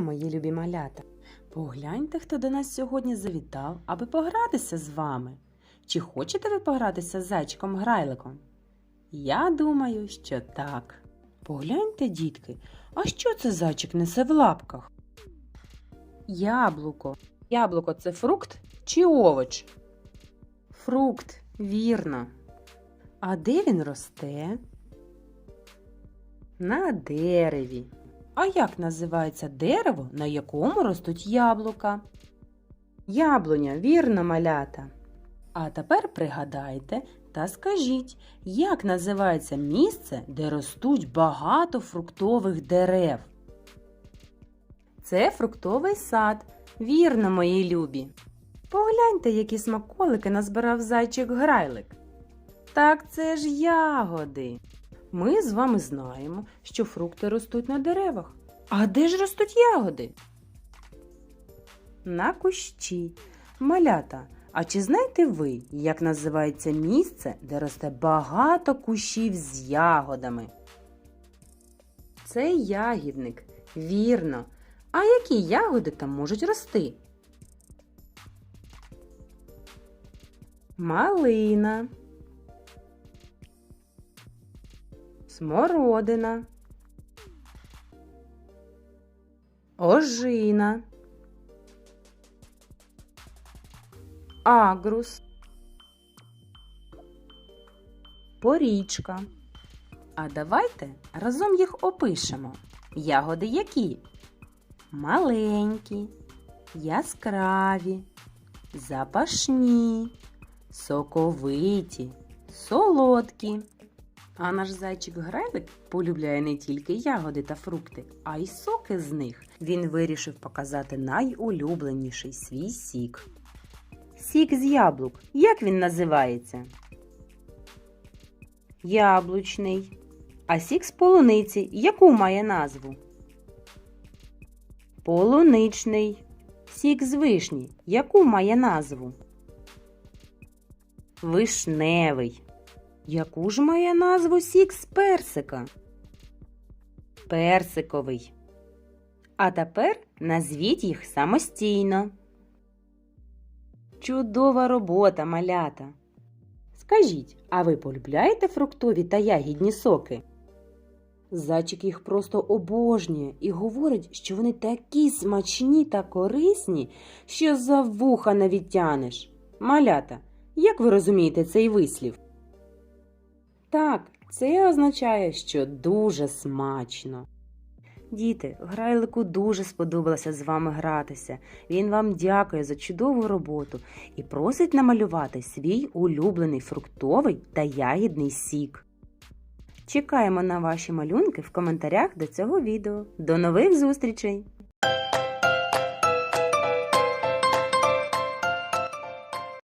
мої любі малята. Погляньте, хто до нас сьогодні завітав, аби погратися з вами. Чи хочете ви погратися з зайчиком грайликом? Я думаю, що так. Погляньте, дітки, а що це зайчик несе в лапках? Яблуко. Яблуко це фрукт чи овоч? Фрукт, вірно. А де він росте? На дереві. А як називається дерево, на якому ростуть яблука? Яблуня, вірно, малята. А тепер пригадайте та скажіть, як називається місце, де ростуть багато фруктових дерев? Це фруктовий сад. Вірно, мої любі. Погляньте, які смаколики назбирав зайчик грайлик. Так це ж ягоди. Ми з вами знаємо, що фрукти ростуть на деревах. А де ж ростуть ягоди? На кущі. Малята. А чи знаєте ви, як називається місце, де росте багато кущів з ягодами? Це ягідник. Вірно. А які ягоди там можуть рости? Малина. Смородина. Ожина. Агрус. Порічка. А давайте разом їх опишемо. Ягоди які? Маленькі, яскраві, запашні, соковиті, солодкі. А наш зайчик Грайлик полюбляє не тільки ягоди та фрукти, а й соки з них. Він вирішив показати найулюбленіший свій сік. Сік з яблук. Як він називається? Яблучний. А сік з полуниці яку має назву? Полуничний. Сік з вишні яку має назву? Вишневий. Яку ж має назву сік з персика? Персиковий. А тепер назвіть їх самостійно. Чудова робота, малята. Скажіть, а ви полюбляєте фруктові та ягідні соки? Зайчик їх просто обожнює і говорить, що вони такі смачні та корисні, що за вуха не відтянеш. Малята, як ви розумієте цей вислів? Так, це означає, що дуже смачно. Діти, грайлику дуже сподобалося з вами гратися. Він вам дякує за чудову роботу і просить намалювати свій улюблений фруктовий та ягідний сік. Чекаємо на ваші малюнки в коментарях до цього відео. До нових зустрічей!